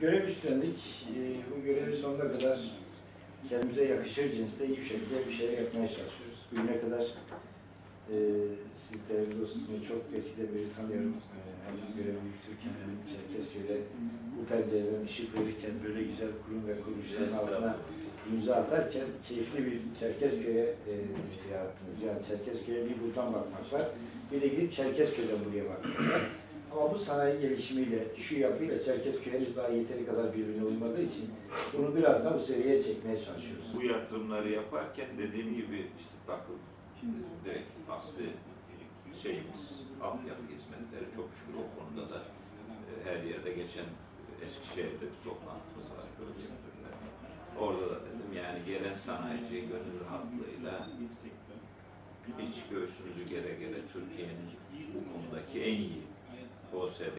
Görev üstlendik. E, bu görevi sonuna kadar kendimize yakışır cinste iyi bir şekilde bir şeyler yapmaya çalışıyoruz. Bugüne kadar e, siz değerli dostum çok eskiden beri tanıyorum. E, hem görevi yürütürken hem Çerkezköy'de bu pencerelerin ışık verirken böyle güzel kurum ve kuruluşların altına imza atarken keyifli bir Çerkezköy'e e, yarattınız. Yani Çerkezköy'e bir buradan bakmak var. Bir de gidip Çerkezköy'den buraya bakmak var. Ama bu sanayi gelişimiyle, şu yapıyla Çerkezköy henüz daha yeteri kadar birbirine uymadığı için bunu biraz da bu seviyeye çekmeye çalışıyoruz. Bu yatırımları yaparken dediğim gibi işte bakın şimdi direkt aslı şeyimiz, altyapı hizmetleri çok şükür o konuda da e, her yerde geçen Eskişehir'de bir toplantımız var. Gözlemlerle. Orada da dedim yani gelen sanayici gönül rahatlığıyla hiç göğsünüzü gere gere Türkiye'nin bu konudaki en iyi José